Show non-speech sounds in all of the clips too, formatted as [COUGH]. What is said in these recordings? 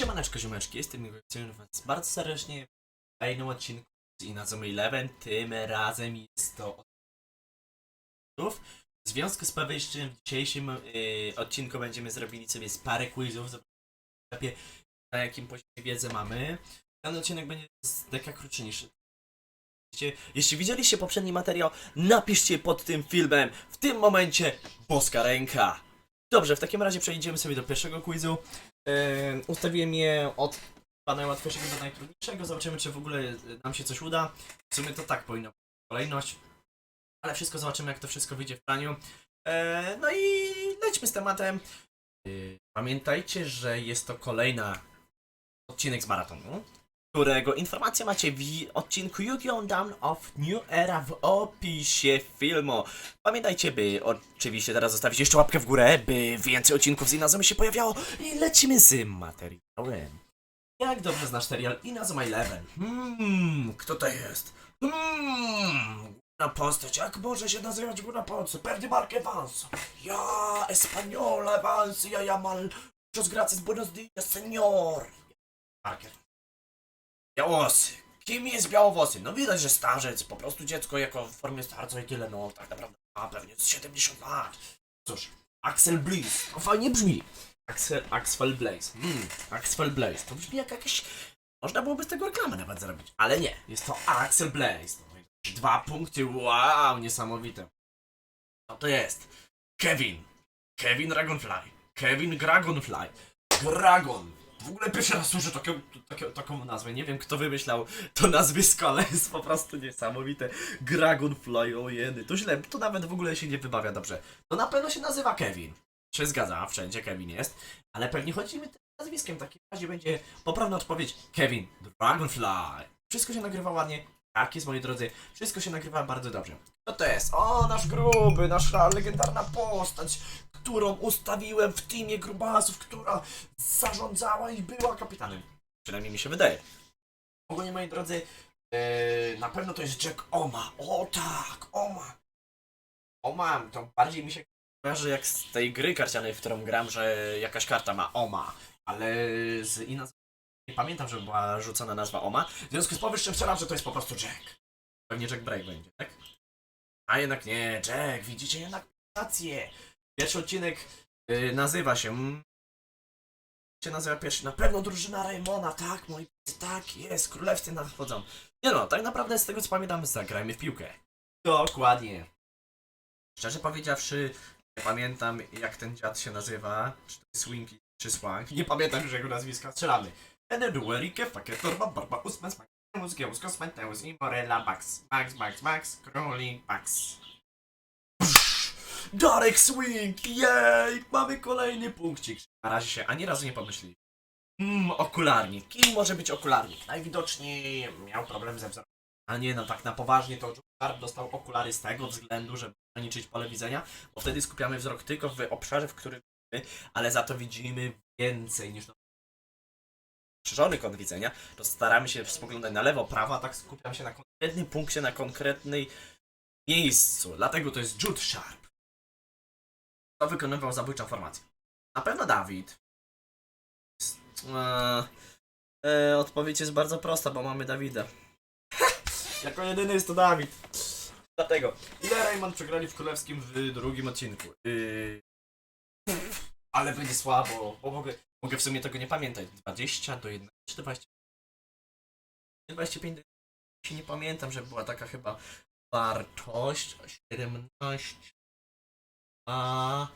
Siemaneczko, ziomeczki, jestem Miły, was bardzo serdecznie w kolejnym odcinku z Inazuma Eleven. Tym razem jest to W związku z powyższym w dzisiejszym yy, odcinku będziemy zrobili sobie z parę quizów, zobaczymy na jakim poziomie wiedzy mamy. Ten odcinek będzie deka krótszy jeśli widzieliście poprzedni materiał, napiszcie pod tym filmem w tym momencie boska ręka. Dobrze, w takim razie przejdziemy sobie do pierwszego quizu. Yy, ustawiłem je od najłatwiejszego do najtrudniejszego. Zobaczymy, czy w ogóle e, nam się coś uda. W sumie to tak powinno być kolejność. Ale wszystko zobaczymy, jak to wszystko wyjdzie w praniu. E, no i lećmy z tematem. Yy, pamiętajcie, że jest to kolejna odcinek z maratonu, którego informacje macie w odcinku Yu-Gi-Oh! Down of New Era w opisie filmu. Pamiętajcie, by oczywiście teraz zostawić jeszcze łapkę w górę, by więcej odcinków z Inazuma się pojawiało i lecimy z materiałem. Jak dobrze znasz serial Inazuma Eleven? Hmm, kto to jest? Hmm, główna postać, jak może się nazywać główna postać? Pewnie Mark Evans. Ja, Español Evans, ja, ja mal... Muchos gracias, buenos días, señor. Mark Evans. Białowłosy. Kim jest białowłosy? No widać, że starzec, po prostu dziecko jako w formie starca i tyle, no tak naprawdę ma pewnie z 70 lat. Cóż, Axel Bliss, to fajnie brzmi. Axel, Axel Blaze, hmm, Axel Blaze, to brzmi jak jakieś... Można byłoby z tego reklamę nawet zrobić, ale nie, jest to Axel Blaze. No Dwa punkty, wow, niesamowite. Co to jest? Kevin, Kevin Dragonfly, Kevin Dragonfly, Dragon. W ogóle pierwszy raz słyszę taką, taką, taką nazwę. Nie wiem, kto wymyślał to nazwisko, ale jest po prostu niesamowite. Dragonfly, o jedy. To źle, to nawet w ogóle się nie wybawia dobrze. To na pewno się nazywa Kevin. Się zgadza, wszędzie Kevin jest. Ale pewnie chodzimy tym nazwiskiem. W takim razie będzie poprawna odpowiedź. Kevin Dragonfly. Wszystko się nagrywa ładnie. Tak jest, moi drodzy. Wszystko się nagrywa bardzo dobrze. Co to jest? O, nasz gruby, nasza legendarna postać, którą ustawiłem w teamie grubasów, która zarządzała i była kapitanem. Przynajmniej mi się wydaje. Ogólnie, moi drodzy, yy, na pewno to jest Jack Oma. O tak, Oma. Oma, to bardziej mi się kojarzy jak z tej gry karcianej, w którą gram, że jakaś karta ma Oma. Ale z Inaz... Nie pamiętam, żeby była rzucona nazwa Oma. W związku z powyższym strzelam, że to jest po prostu Jack. Pewnie Jack Break będzie, tak? A jednak nie, Jack, widzicie, jednak rację. Pierwszy odcinek yy, nazywa się... mm, się nazywa pierwszy? Na pewno drużyna Raymona, tak, moi tak jest, królewscy nadchodzą. Nie no, tak naprawdę z tego co pamiętam, zagrajmy w piłkę. Dokładnie. Szczerze powiedziawszy, nie pamiętam jak ten dziad się nazywa, czy to jest Swinky, czy Swank, nie pamiętam już jego nazwiska, strzelamy. Enedu, Erike, Faketorba, Barba, Usman, Smakeus, Geus, Kosmeteus i Morella, Max, Max, Max, Max, Crowley, Max. Darek Swing! Jej! Mamy kolejny punkcik. Na razie się ani razu nie pomyśleli. Mmm, okularnik. Kim może być okularnik? Najwidoczniej miał problem ze wzrokiem. A nie, no tak na poważnie to Sharp dostał okulary z tego względu, żeby ograniczyć pole widzenia, bo wtedy skupiamy wzrok tylko w obszarze, w którym ale za to widzimy więcej niż poszerzony kąt widzenia, to staramy się spoglądać na lewo, prawo, a tak skupiam się na konkretnym punkcie, na konkretnej miejscu. Dlatego to jest Jude Sharp. Kto wykonywał zabójczą formację? Na pewno Dawid. Eee, e, odpowiedź jest bardzo prosta, bo mamy Dawida. [LAUGHS] jako jedyny jest to Dawid. Dlatego. Ile Raymond przegrali w Królewskim w drugim odcinku? Yy... Ale będzie słabo, bo mogę, mogę w sumie tego nie pamiętać. 20 do 1 czy 20? 25 do 1. Nie pamiętam, że była taka chyba wartość. 17. A...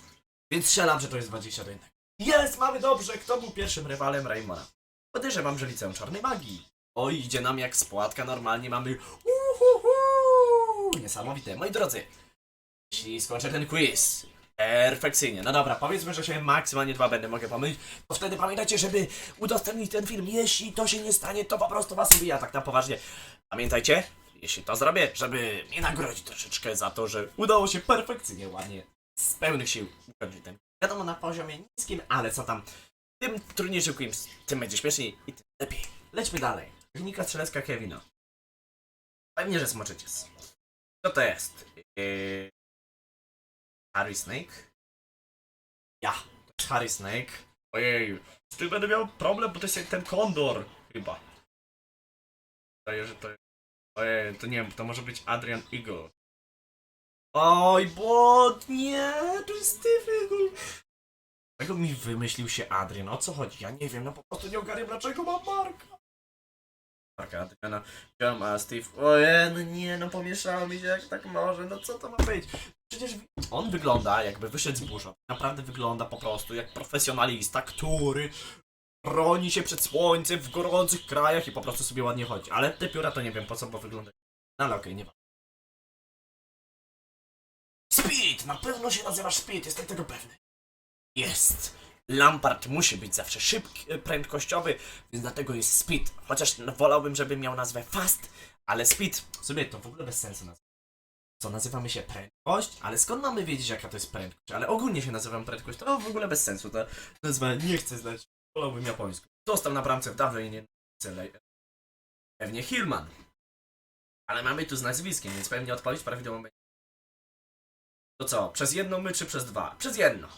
Więc strzelam, że to jest 20 do 1. Jest, mamy dobrze! Kto był pierwszym rywalem Raymona? Podejrzewam, że liceum czarnej magii. Oj, idzie nam jak spłatka, normalnie mamy uhuhu! Niesamowite. Moi drodzy, jeśli skończę ten quiz perfekcyjnie, no dobra, powiedzmy, że się maksymalnie dwa będę mogę pomylić, to wtedy pamiętajcie, żeby udostępnić ten film. Jeśli to się nie stanie, to po prostu was ubija tak na poważnie. Pamiętajcie, jeśli to zrobię, żeby mnie nagrodzić troszeczkę za to, że udało się perfekcyjnie, ładnie, z pełnych sił ukończyć ten. Wiadomo, na poziomie niskim, ale co tam, tym trudniejszy quiz, tym będzie śmieszniej i tym lepiej. Lećmy dalej. Technika strzelecka Kevina. Pewnie, że smoczycie. Co to jest? Yy... Harry Snake? Ja, to jest Harry Snake. Ojej, tu będę miał problem, bo to jest jak ten kondor, chyba. Wydaje, że to jest... Ojej, to nie wiem, to może być Adrian Eagle. Oj, bot, nie, to jest Steve. Dlaczego mi wymyślił się Adrian? O co chodzi? Ja nie wiem, no po prostu nie ogarniam, dlaczego mam Marka. Marka Adriana, wziąłem, a Steve... Ojej, no nie, no pomieszało mi się, jak tak może, no co to ma być? Przecież on wygląda, jakby wyszedł z burzą. Naprawdę wygląda po prostu jak profesjonalista, który broni się przed słońcem w gorących krajach i po prostu sobie ładnie chodzi. Ale te pióra to nie wiem po co, bo wygląda. No ale okej, nie ma. Speed! Na pewno się nazywa Speed, jestem tego pewny. Jest! Lampard musi być zawsze szybki, e, prędkościowy, więc dlatego jest Speed. Chociaż no, wolałbym, żeby miał nazwę Fast, ale Speed sobie to w ogóle bez sensu nazwa. Co nazywamy się prędkość, ale skąd mamy wiedzieć jaka to jest prędkość? Ale ogólnie się nazywam prędkość, to w ogóle bez sensu. Ta nazwa nie chcę znać, wolałbym japońską. Został na bramce w dawnej nie. Pewnie Hillman. Ale mamy tu z nazwiskiem, więc pewnie odpowiedź prawidłową będzie. To co, przez jedno my czy przez dwa? Przez jedno.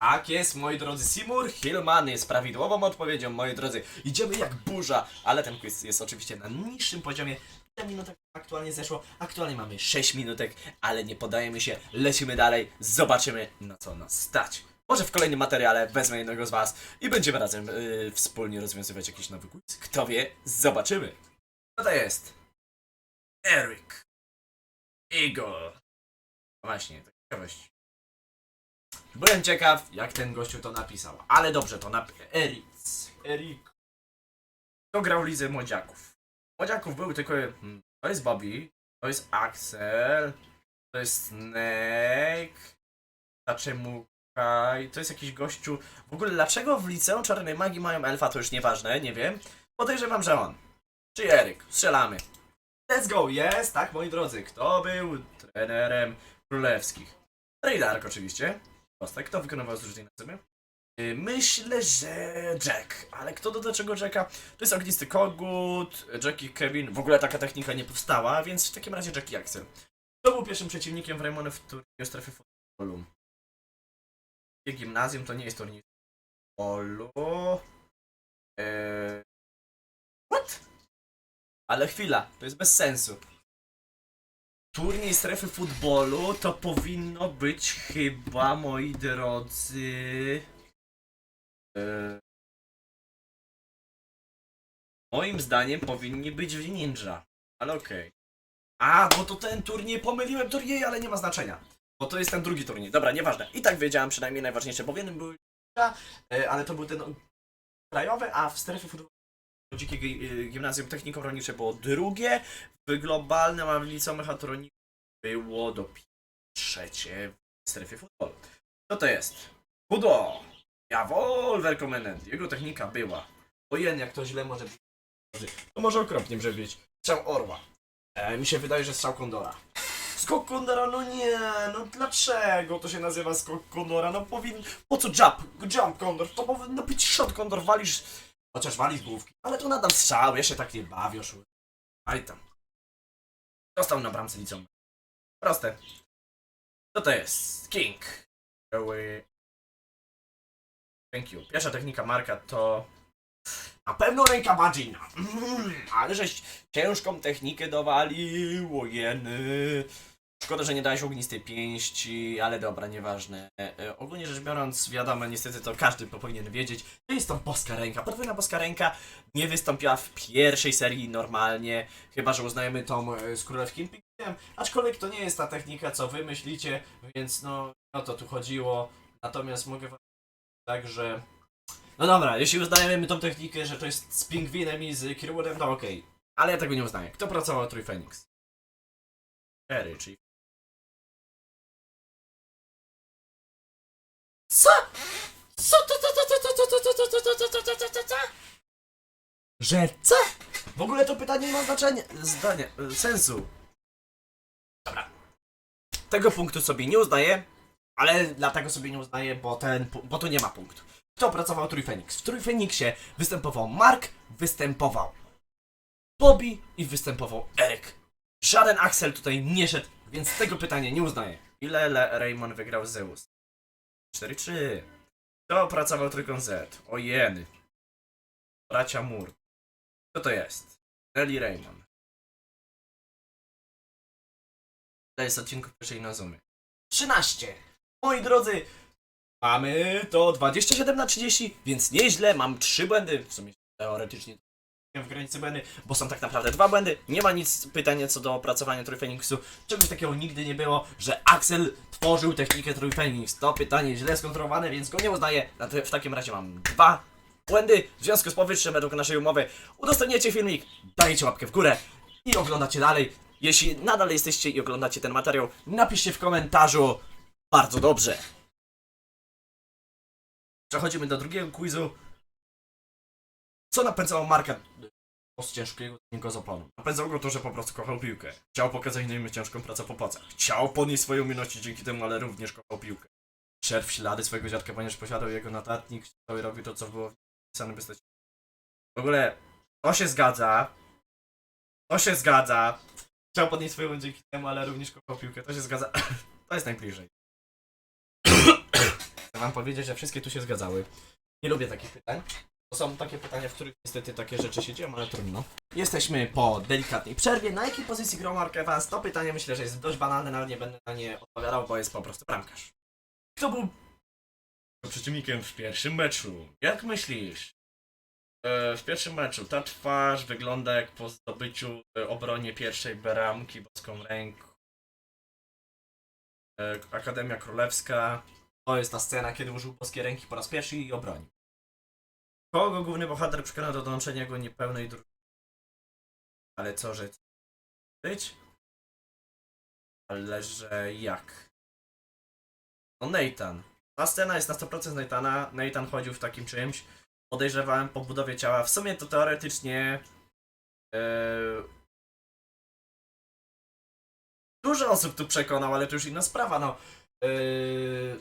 Tak jest, moi drodzy, Seymour Hillman jest prawidłową odpowiedzią, moi drodzy. Idziemy jak burza, ale ten quiz jest oczywiście na niższym poziomie. Ile minutek aktualnie zeszło? Aktualnie mamy 6 minutek, ale nie podajemy się, lecimy dalej, zobaczymy na co nas stać. Może w kolejnym materiale wezmę jednego z was i będziemy razem yy, wspólnie rozwiązywać jakiś nowy quiz. Kto wie, zobaczymy. Co to jest? Eric. Eagle. Właśnie, to ciekawość. Byłem ciekaw, jak ten gościu to napisał. Ale dobrze to napisał. Erik. Kto grał w lidze młodziaków? Młodziaków był tylko... Hmm, to jest Bobby. To jest Axel. To jest Snake. Taczemukaj. To jest jakiś gościu... W ogóle dlaczego w liceum Czarnej Magii mają elfa, to już nieważne, nie wiem. Podejrzewam, że on. Czy Eryk. Strzelamy. Let's go, jest, tak moi drodzy. Kto był trenerem królewskich? Raydark oczywiście. Kostek. Kto wykonywał z różnej nazwy? Yy, Myślę, że Jack. Ale kto do czego Jacka? To jest ognisty kogut, Jack i Kevin. W ogóle taka technika nie powstała, więc w takim razie Jack i Axel. Kto był pierwszym przeciwnikiem w Raymond w turnieju strefy futbolu? Gimnazjum to nie jest turniej futbolu. Eee... What? Ale chwila, to jest bez sensu. Turniej strefy futbolu to powinno być chyba, moi drodzy. e, Moim zdaniem powinni być w Ninja. Ale okej. A, bo to ten turniej, pomyliłem turniej, ale nie ma znaczenia. Bo to jest ten drugi turniej. Dobra, nieważne. I tak wiedziałem przynajmniej najważniejsze, bo w jednym był Ninja, e, ale to był ten krajowy, a w strefie futbolu Dzikie y, Gimnazjum Techniko-Rolnicze było drugie, w globalnym, liceum mechatronicznym było dopiero trzecie w strefie futbolu. Co to jest? Pudo! Jawohl, Welkomenent. Jego technika była. Ojen, jak to źle może. To może okropnie brzmieć. Strzał Orła. E, mi się wydaje, że strzał Kondora. Skok Kondora, no nie, no dlaczego to się nazywa skok Kondora? No powinien... Po co jump? Jump Kondor? To powinno być shot Kondor, walisz... Chociaż walisz główki. Ale to nadal strzał, ja się tak nie bawię. Aj tam. Dostał na bramce liceum. Proste. Co to jest? King. Thank you. Pierwsza technika Marka to... Na pewno ręka Badzina. Mm, ale żeś ciężką technikę dowalił, jeny. Szkoda, że nie dałeś ognistej pięści, ale dobra, nieważne. E, e, ogólnie rzecz biorąc, wiadomo, niestety to każdy powinien wiedzieć, że jest to boska ręka. Podwójna boska ręka nie wystąpiła w pierwszej serii normalnie, chyba że uznajemy tą e, z Królewskim Pikiem, aczkolwiek to nie jest ta technika, co wy myślicie, więc no, o to tu chodziło. Natomiast mogę wam tak, że... No dobra, jeśli uznajemy tą technikę, że to jest z pingwinem i z Kirwoodem, to okej. Ale ja tego nie uznaję. Kto pracował na Trój Phoenix? Harry, czyli Co? Co to, to, to, to, to, to, to, to, to, to, to, to, to, to, to, to? Że co? W ogóle to pytanie nie ma znaczenia, zdania, e, sensu. Dobra. Tego punktu sobie nie uznaję, ale dlatego sobie nie uznaję, bo ten, bo tu nie ma punktu. Kto pracował w? W Trójfeniksie występował Mark, występował Bobby i występował Eryk. Żaden Axel tutaj nie szedł, więc tego pytania nie uznaję. Ile Le Raymond wygrał Zeus? 4-3. Kto pracował trójką Z? O jeny. bracia Mur. Co to jest? Nelly Raymond. To jest odcinku pierwszej na Zoomie. 13! Moi drodzy, mamy to 27 na 30, więc nieźle, mam 3 błędy, w sumie teoretycznie w granicy błędy, bo są tak naprawdę dwa błędy. Nie ma nic pytania co do opracowania Trójfeniksu. Czegoś takiego nigdy nie było, że Axel tworzył technikę Trójfeniks. To pytanie źle skontrolowane, więc go nie uznaję. W takim razie mam dwa błędy. W związku z powyższym, według naszej umowy, udostępniacie filmik, dajecie łapkę w górę i oglądacie dalej. Jeśli nadal jesteście i oglądacie ten materiał, napiszcie w komentarzu bardzo dobrze. Przechodzimy do drugiego quizu. Co napędzało Marka z ciężkiego treningu z oponą? Napędzał go to, że po prostu kochał piłkę. Chciał pokazać innym ciężką pracę po płacach. Chciał podnieść swoje umiejętności dzięki temu, ale również kochał piłkę. Szedł w ślady swojego dziadka, ponieważ posiadał jego notatnik, chciał i robił to, co było wpisane w stać. W ogóle, to się zgadza. To się zgadza. Chciał podnieść swoją dzięki temu, ale również kochał piłkę. To się zgadza. [COUGHS] To jest najbliżej. [COUGHS] Chcę wam powiedzieć, że wszystkie tu się zgadzały. Nie lubię takich pytań. To są takie pytania, w których niestety takie rzeczy się dzieją, ale trudno. Jesteśmy po delikatnej przerwie. Na jakiej pozycji grał Mark Evans? To pytanie myślę, że jest dość banalne, ale nie będę na nie odpowiadał, bo jest po prostu bramkarz. Kto był przeciwnikiem w pierwszym meczu? Jak myślisz? E, w pierwszym meczu ta twarz wygląda jak po zdobyciu e, obronie pierwszej bramki boską ręką. E, Akademia Królewska. To jest ta scena, kiedy użył boskiej ręki po raz pierwszy i obronił. Kogo główny bohater przekonał do dołączenia jego niepełnej drużyny? Ale co, że być? Ale że jak? No Nathan. Ta scena jest na 100% Nathana. Nathan chodził w takim czymś. Podejrzewałem po budowie ciała. W sumie to teoretycznie... Yy... Dużo osób tu przekonał, ale to już inna sprawa, no. Yy...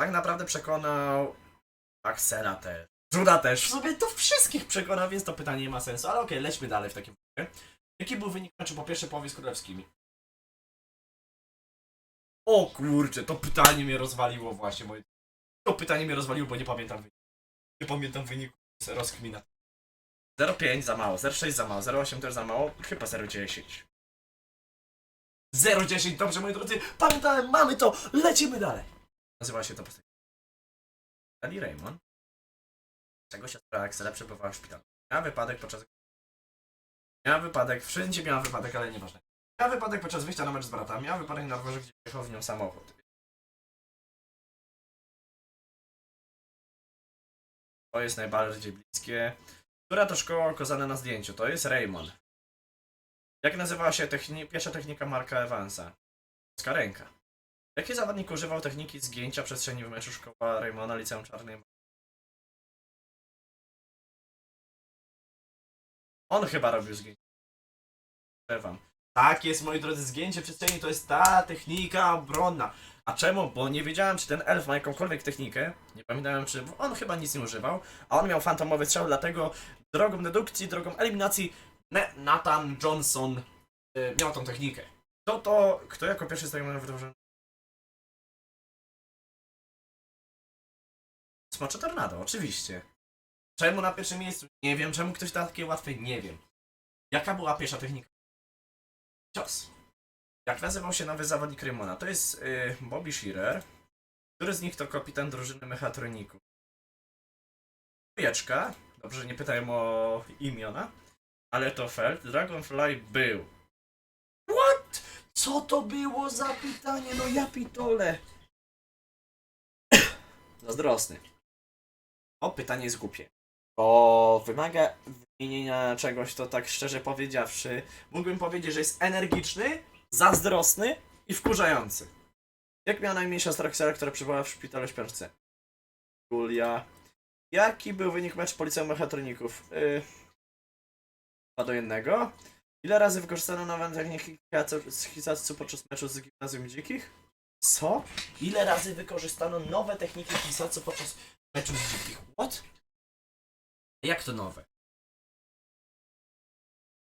Tak naprawdę przekonał Axela też. Juda też. W sumie to wszystkich przekonał, więc to pytanie nie ma sensu. Ale okej, lećmy dalej w takim razie. Jaki był wynik meczu po pierwszej połowie z królewskimi? O kurczę, to pytanie mnie rozwaliło właśnie. Moje... To pytanie mnie rozwaliło, bo nie pamiętam wyniku. Nie pamiętam wyniku. Rozkmina. 0,5 za mało, 0,6 za mało, 0,8 też za mało, chyba 0,10. 0,10, dobrze moi drodzy, pamiętałem, mamy to, lecimy dalej. Nazywa się to postać. Ali Raymond. Czego siostra Axela przebywała w szpitalu. Miała wypadek podczas... Miała wypadek, wszędzie miała wypadek, ale nieważne. Miała wypadek podczas wyjścia na mecz z bratem, miała wypadek na dworze, gdzie jechał w nią samochód. To jest najbardziej bliskie. Która to szkoła okazana na zdjęciu? To jest Raymond. Jak nazywała się techni- pierwsza technika Marka Evansa? Polska ręka. Jaki zawodnik używał techniki zgięcia przestrzeni w meczu szkoła Raymonda Liceum Czarnej? On chyba robił zgięcie. Wam. Tak jest, moi drodzy, zgięcie przestrzeni to jest ta technika obronna. A czemu? Bo nie wiedziałem, czy ten elf ma jakąkolwiek technikę. Nie pamiętałem, czy on chyba nic nie używał. A on miał fantomowy strzał, dlatego drogą dedukcji, drogą eliminacji Ne- Nathan Johnson y, miał tą technikę. Kto to, kto jako pierwszy zajmował wydłużenie? Smocze Tornado, oczywiście. Czemu na pierwszym miejscu? Nie wiem. Czemu ktoś da takie łatwe? Nie wiem. Jaka była pierwsza technika? Cios. Jak nazywał się nowy zawodnik Rymona? To jest y, Bobby Shearer. Który z nich to kapitan drużyny mechatroników? Jeczka. Dobrze, nie pytałem o imiona. Ale to Feld. Dragonfly był. What? Co to było za pytanie? No ja pitole. [COUGHS] Zazdrosny. O, pytanie jest głupie. Bo wymaga wymienienia czegoś, to tak szczerze powiedziawszy, mógłbym powiedzieć, że jest energiczny, zazdrosny i wkurzający. Jak miała na imię siostra Ksera, która przebywała w szpitalu śpiączce? Julia. Jaki był wynik meczu Policja Mechatroników? Yy... 2 do 1. Ile razy wykorzystano nowe techniki z Hisatsu podczas meczu z Gimnazjum Dzikich? Co? Ile razy wykorzystano nowe techniki Hisatsu podczas meczu z Dzikich? What? Jak to nowe?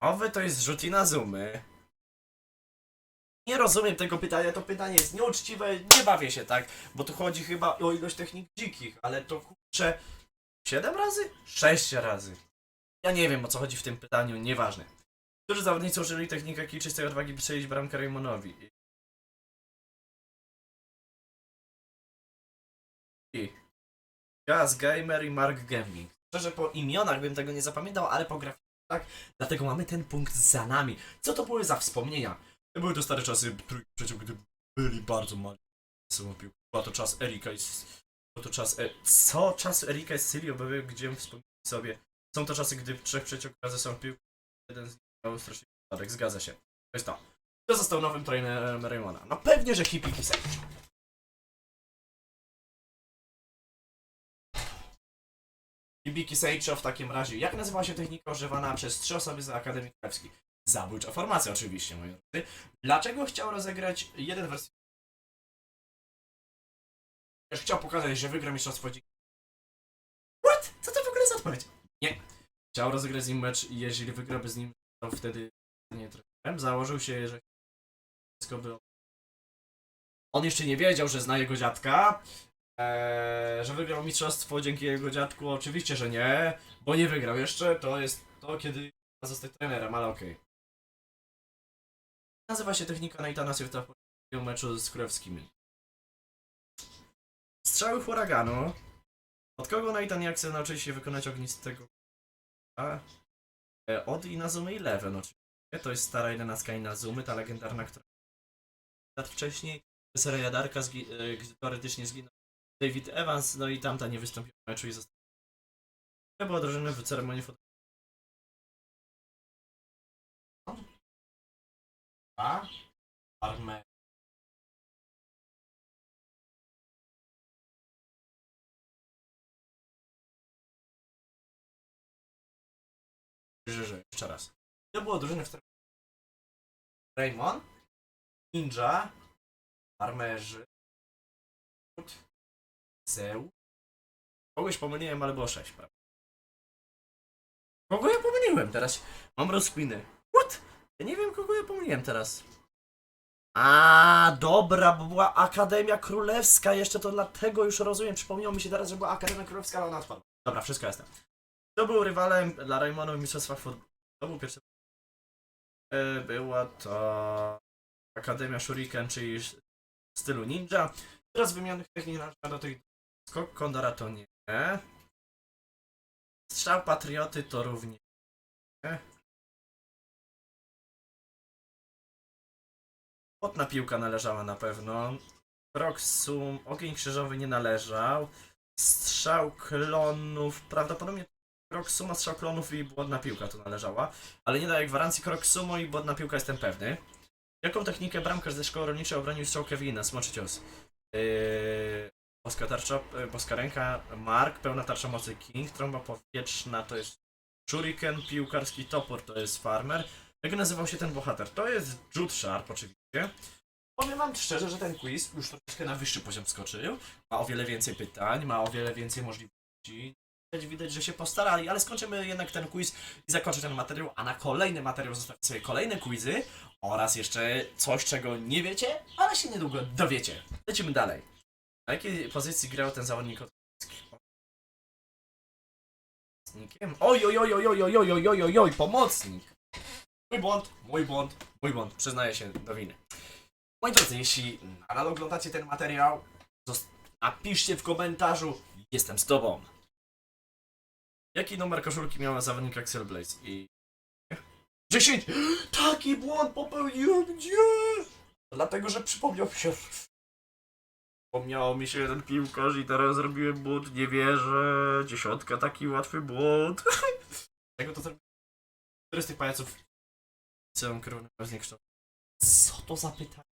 Nowe to jest rzut i na zoomy. Nie rozumiem tego pytania, to pytanie jest nieuczciwe, nie bawię się tak, bo tu chodzi chyba o ilość technik dzikich, ale to kurczę, 7 razy? 6 razy. Ja nie wiem o co chodzi w tym pytaniu, nieważne. Którzy zawodnicy użyli technikę kij czystej odwagi, strzelić bramkę Raymonowi? I... Gaz Gamer i Mark Gambling. Szczerze po imionach bym tego nie zapamiętał, ale po grafice tak. Dlatego mamy ten punkt za nami. Co to były za wspomnienia? Były to stare czasy, przecież gdy byli bardzo mali. Była to czas Erika i... to czas... E... Co? Czas Erika i Sylio, bo gdzie wspomnieć sobie. Są to czasy, gdy trzech przeciąg gra ze sobą. Jeden z nich miał strasznie wypadek. Zgadza się. To jest to. Kto został nowym trenerem Raymona? No pewnie, że Hipiki Sage. Hibiki Seicho w takim razie. Jak nazywała się technika używana przez trzy osoby z Akademii Królewskiej? Zabójcza formacja oczywiście, moi drodzy. Dlaczego chciał rozegrać jeden wersji? Już chciał pokazać, że wygra mistrzostwo dzięki. What? Co to w ogóle za odpowiedź? Nie. Chciał rozegrać z nim mecz i jeżeli wygrałby z nim, to wtedy nie trenerem. Założył się, że wszystko by... On jeszcze nie wiedział, że zna jego dziadka. Eee, że wygrał mistrzostwo dzięki jego dziadku? Oczywiście, że nie, bo nie wygrał jeszcze. To jest to, kiedy ma zostać trenerem, ale okej. Nazywa się technika Nathana Sirta w meczu z królewskimi. Strzały huraganu. Od kogo Nathan Jackson nauczył się wykonać ognistego a, e, Od Inazumy Eleven oczywiście. To jest stara jedenastka Inazumy, ta legendarna, która lat wcześniej seria Jadarka zgi- e, teoretycznie zginął David Evans, no i tamta nie wystąpił w meczu i został. To była drużyna w ceremonii foto. A? Armę. Że, jeszcze raz. To było drużyny w ceremonii. Raymond, Ninja, Armerzy, Zeus. Kogoś pomyliłem, ale było 6, prawda? Kogo ja pomyliłem teraz? Mam rozkminy. What? Ja nie wiem, kogo ja pomyliłem teraz. A, dobra, bo była Akademia Królewska, jeszcze to dlatego już rozumiem. Przypomniało mi się teraz, że była Akademia Królewska, ale ona odpadła. Dobra, wszystko jasne. To był rywalem dla Raymonu w mistrzostwach futbolu. To był pierwszy. E, Była to Akademia Shuriken, czyli stylu ninja. Teraz wymiany technik do tych skok Kondora to nie. Strzał Patrioty to również nie. Potna piłka należała na pewno. Krok sum, ogień krzyżowy nie należał. Strzał klonów, prawdopodobnie krok suma, strzał klonów i błodna piłka to należała. Ale nie daje gwarancji krok sumo i błodna piłka jestem pewny. Jaką technikę bramkarz ze szkoły rolniczej obronił strzał Kevina? Smoczy cios. Yy, boska tarcza, boska ręka, Mark, pełna tarcza mocy King, trąba powietrzna to jest Shuriken, piłkarski topór to jest Farmer. Jak nazywał się ten bohater? To jest Jude Sharp oczywiście. Powiem wam szczerze, że ten quiz już troszeczkę na wyższy poziom skoczył. Ma o wiele więcej pytań, ma o wiele więcej możliwości. Widać, że się postarali, ale skończymy jednak ten quiz i zakończę ten materiał, a na kolejny materiał zostawię sobie kolejne quizy oraz jeszcze coś, czego nie wiecie, ale się niedługo dowiecie. Lecimy dalej. Na jakiej pozycji grał ten zawodnik od Pomocnikiem? Oj, oj, oj, oj, oj, oj, oj, oj, oj, oj, oj, pomocnik. Mój błąd, mój błąd, mój błąd, przyznaję się do winy. Moi drodzy, jeśli nadal oglądacie ten materiał, napiszcie w komentarzu, jestem z tobą. Jaki numer koszulki miała zawodnik Axel Blaze i... 10! [GASPS] Taki błąd popełniłem, gdzie? Dlatego, że przypomniał się... Przypomniało mi się jeden piłkarz i teraz zrobiłem błąd, nie wierzę. Dziesiątka, taki łatwy błąd. [LAUGHS] Tego to zrobiłem. Który z tych pajaców... Całą zniekształcił? Co to za pytanie?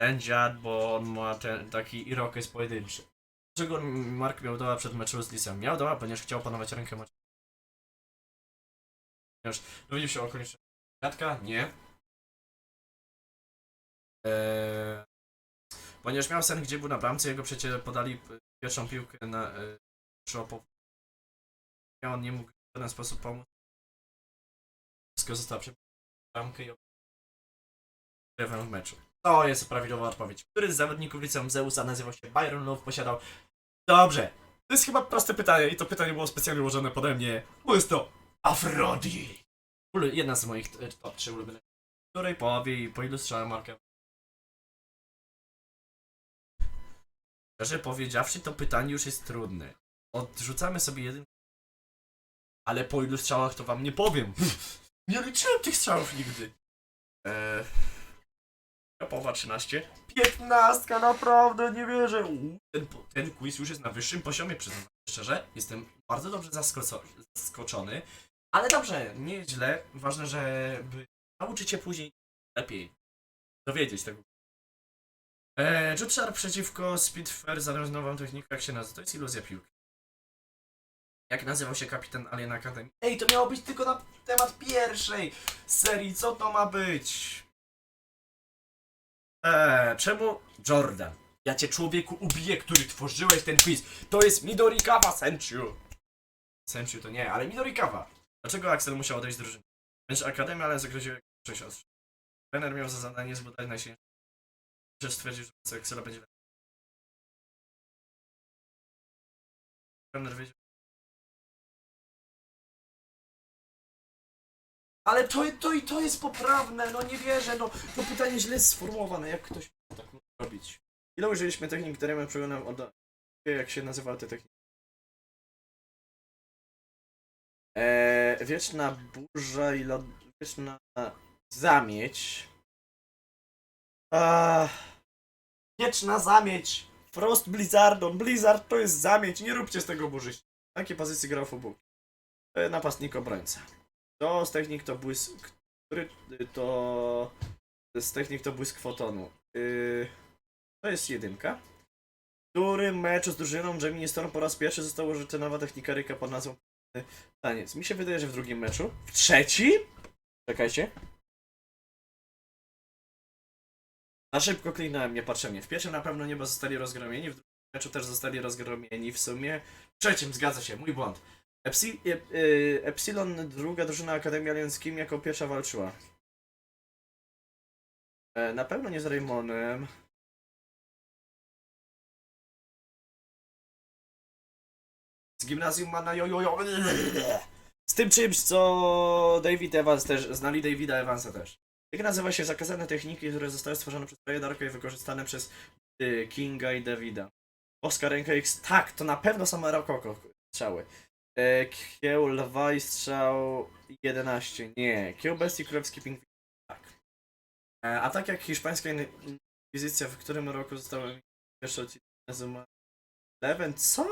Ten dziad, bo on ma ten taki irokes pojedynczy. Dlaczego Mark miał doła przed meczem z Lisem? Miał doła, ponieważ chciał opanować rękę meczu. Ponieważ dowiedział się o okoliczności dziadka? Nie. Eee, ponieważ miał sen, gdzie był na bramce, jego przecie podali pierwszą piłkę na e, przy opow- On nie mógł w żaden sposób pomóc. Wszystko zostało przy bramkę i w meczu. To jest prawidłowa odpowiedź. Który z zawodników liceum Zeusa nazywał się Byron Love, posiadał... Dobrze! To jest chyba proste pytanie i to pytanie było specjalnie ułożone pode mnie, bo jest to Afrodit. Ulu- Jedna z moich e, top 3 ulubionych, której powie i poilustrowałem markę. Szczerze powiedziawszy, to pytanie już jest trudne. Odrzucamy sobie jeden. Ale po ilu strzałach to wam nie powiem. [LAUGHS] nie liczyłem tych strzałów nigdy. Eee. Połowa 13. 15, naprawdę nie wierzę. Ten, ten quiz już jest na wyższym poziomie, przyznam szczerze. Jestem bardzo dobrze zaskoczony. Ale dobrze, nie źle. Ważne, żeby nauczyć się później lepiej dowiedzieć tego. Eee, Jutshar przeciwko Spitfire za nową technikę, jak się nazywa? To jest iluzja piłki. Jak nazywał się kapitan Alien Academy? Ej, to miało być tylko na temat pierwszej serii, co to ma być? Eee, czemu Jordan? Ja cię człowieku ubiję, który tworzyłeś ten quiz. To jest Midorikawa Senchu. Senchu to nie, ale Midorikawa. Dlaczego Axel musiał odejść z drużyny? Wręcz Akademia, ale zagroził jak przesiąść. Trener miał za zadanie zbudować najsilniejszy że stwierdził, że Excela będzie lepiej. Ale to, to i to jest poprawne, no nie wierzę, no to pytanie źle sformułowane, jak ktoś tak robić. Ile użyliśmy technik, my przeglądam od... Jak się nazywa te techniki? Eee, wieczna burza i lod... Wieczna zamieć. Ah. Wieczna zamieć! Frost Blizzardon. Blizzard to jest zamieć, nie róbcie z tego burzy. W takiej pozycji grał Fubu. E, Napastnik obrońca. To z technik to błysk... Który y, to... Z technik to błysk fotonu. Yy, to jest jedynka. W którym meczu z drużyną Jamie Storm po raz pierwszy została użyta nowa technika ryka pod nazwą y, taniec. Mi się wydaje, że w drugim meczu. W trzecim? Czekajcie. Na szybko kliknąłem, nie patrzę mnie. W pierwszym na pewno nie zostali rozgromieni, w drugim meczu też zostali rozgromieni w sumie. W trzecim, zgadza się, mój błąd. Epsi, e, e, Epsilon, druga drużyna Akademii Alien jako pierwsza walczyła? E, na pewno nie z Raymonem. Z gimnazjum Mana Jojojo. Z tym czymś, co David Evans też, znali Davida Evansa też. Jak nazywa się zakazane techniki, które zostały stworzone przez Trey Darko i wykorzystane przez y, Kinga i Davida? Boska ręka X. Tak, to na pewno same Rokoko strzały. E, Kieł lwa i strzał 11. Nie. Kieł bestii królewski pingwin. Tak. E, a tak jak hiszpańska in- inkwizycja, w którym roku zostały pierwsze odcinki nazywa Eleven, co?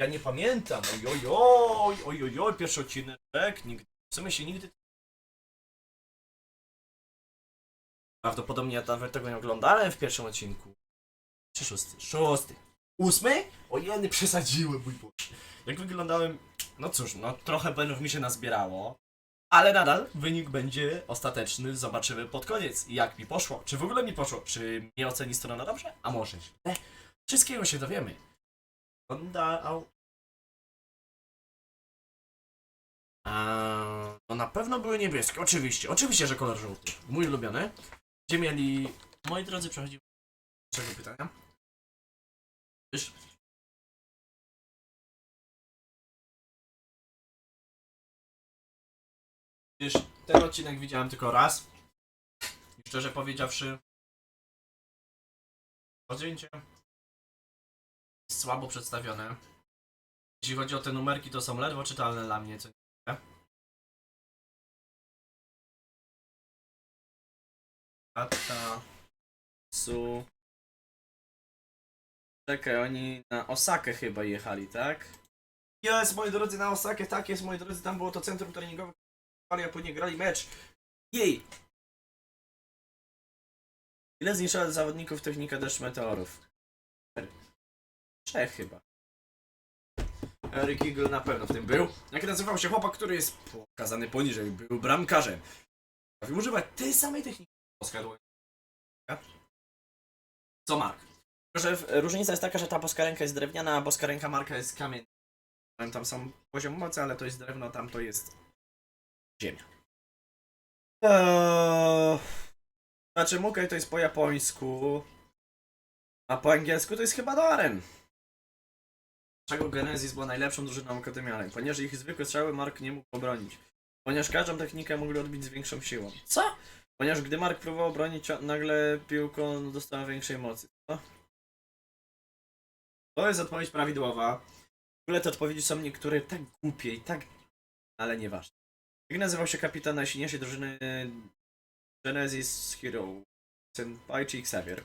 Ja nie pamiętam. Ojojoj, ojojoj, pierwszy odcinek. Nigdy. W sumie się nigdy Prawdopodobnie nawet tego nie oglądałem w pierwszym odcinku. Czy szósty? Szósty. Ósmy? O jeny, przesadziłem, mój Boże. Jak wyglądałem... No cóż, no trochę benów mi się nazbierało. Ale nadal wynik będzie ostateczny, zobaczymy pod koniec. Jak mi poszło? Czy w ogóle mi poszło? Czy mnie oceni strona dobrze? A może źle? Wszystkiego się dowiemy. Oglądał... A, no na pewno były niebieskie, oczywiście, oczywiście, że kolor żółty. Mój ulubiony. Gdzie mieli... Moi drodzy, przechodzimy do pierwszego pytania. Wiesz? Wiesz, ten odcinek widziałem tylko raz. I szczerze powiedziawszy... Zdjęcie jest słabo przedstawione. Jeśli chodzi o te numerki, to są ledwo czytelne dla mnie, co nie. Tata, su. Czekaj, oni na Osakę chyba jechali, tak? Jest, moi drodzy, na Osakę, tak jest, moi drodzy, tam było to centrum treningowe, a później grali mecz. Jej! Ile zniszczyła zawodników technika deszcz meteorów? Trzech chyba. Eric Eagle na pewno w tym był. Jak nazywał się chłopak, który jest pokazany poniżej, był bramkarzem. Używać tej samej techniki. Co Mark? Że w- różnica jest taka, że ta boska ręka jest drewniana, a boska ręka Marka jest kamień. Tam są poziom mocy, ale to jest drewno, tam to jest ziemia. Eee... Znaczy, Mukej to jest po japońsku, a po angielsku to jest chyba Darren. Dlaczego Genesis była najlepszą drużyną akademialną? Ponieważ ich zwykłe strzały Mark nie mógł obronić. Ponieważ każdą technikę mogli odbić z większą siłą. Co? Ponieważ gdy Mark próbował obronić, cio- nagle piłką dostała większej mocy. Co? To jest odpowiedź prawidłowa. W ogóle te odpowiedzi są niektóre tak głupie i tak... Ale nieważne. Jak nazywał się kapitan najsilniejszej drużyny Genesis Hero? Senpai czy Xavier?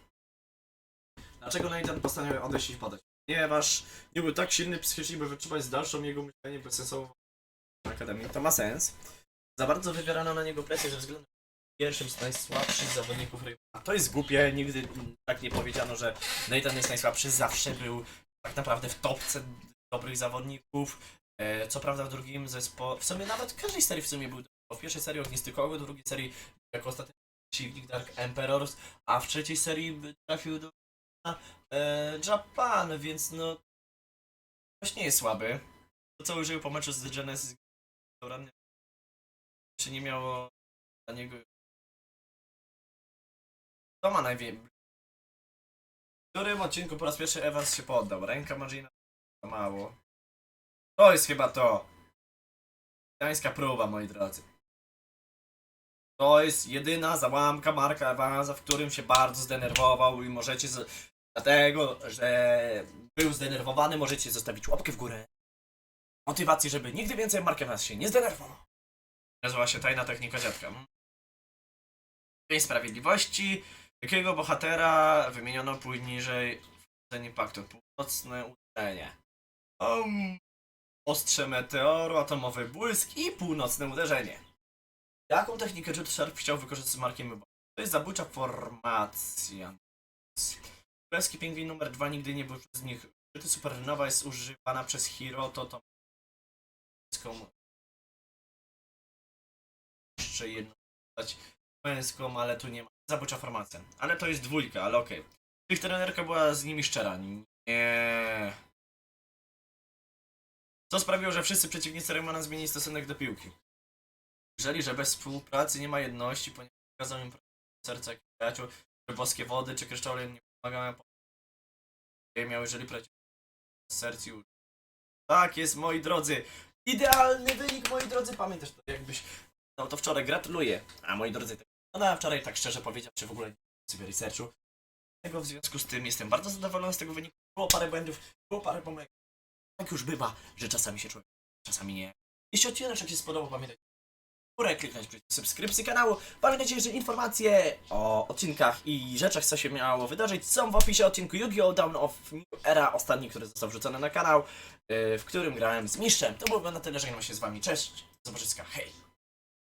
Dlaczego Nathan postanowił odejść i podać? Ponieważ nie był tak silny psychicznie, by wytrzymać z dalszą jego myślenie bezsensową Akademii. To ma sens. Za bardzo wywierano na niego presję ze względu pierwszym z najsłabszych zawodników Raymana. To jest głupie, nigdy tak nie powiedziano, że Nathan jest najsłabszy, zawsze był tak naprawdę w topce dobrych zawodników. E, Co prawda w drugim zespole, w sumie nawet w każdej serii w sumie był w pierwszej serii Ognisty Kogo, w drugiej serii jako ostateczny przeciwnik Dark Emperors, a w trzeciej serii trafił do e, Japan, więc no właśnie nie jest słaby. To co użył po meczu z Genesis ranny jeszcze nie miało dla niego to ma najwięcej w którym odcinku po raz pierwszy Evans się poddał? Ręka Margina za mało. To jest chyba to. Gdańska próba, moi drodzy. To jest jedyna załamka Marka Evansa, w którym się bardzo zdenerwował i możecie z... dlatego, że był zdenerwowany, możecie zostawić łapkę w górę. Motywacji, żeby nigdy więcej Mark Evans się nie zdenerwował. Nazywa się tajna technika dziadka. Dzień Sprawiedliwości. Jakiego bohatera wymieniono poniżej w scenie paktu? Północne uderzenie. Um, ostrze meteoru, atomowy błysk i północne uderzenie. Jaką technikę Jet Sharp chciał wykorzystać z Markiem? To jest zabójcza formacja. Królewski pingwin numer 2 nigdy nie był przez nich użyty. Supernowa jest używana przez Hiroto, to jeszcze jedną męską, ale tu nie ma. Zabójcza formacja. Ale to jest dwójka, ale okej. Ich trenerka była z nimi szczera. Nie. Co sprawiło, że wszyscy przeciwnicy Raymana zmienili stosunek do piłki? Jeżeli, że bez współpracy nie ma jedności, ponieważ kazał im serca jak przyjaciół, że boskie wody czy kryształy nie pomagają, miał, jeżeli prawie serc i uczuć. Tak jest, moi drodzy. Idealny wynik, moi drodzy. Pamiętasz to, jakbyś no to wczoraj gratuluję. A moi drodzy, tak, no wczoraj tak szczerze powiedziawszy w ogóle nie sobie researchu. Tego w związku z tym jestem bardzo zadowolony z tego wyniku. Było parę błędów, było parę pomyłek. Tak już bywa, że czasami się człowiek, czasami nie. Jeśli odcinek się spodobał, pamiętajcie górę, kliknąć przycisk subskrypcji kanału. Pamiętajcie, że informacje o odcinkach i rzeczach, co się miało wydarzyć, są w opisie odcinku Yu-Gi-Oh! Down of New Era, ostatni, który został wrzucony na kanał, yy, w którym grałem z mistrzem. To byłoby na tyle, żegnam się z wami. Cześć, do zobaczyska, hej!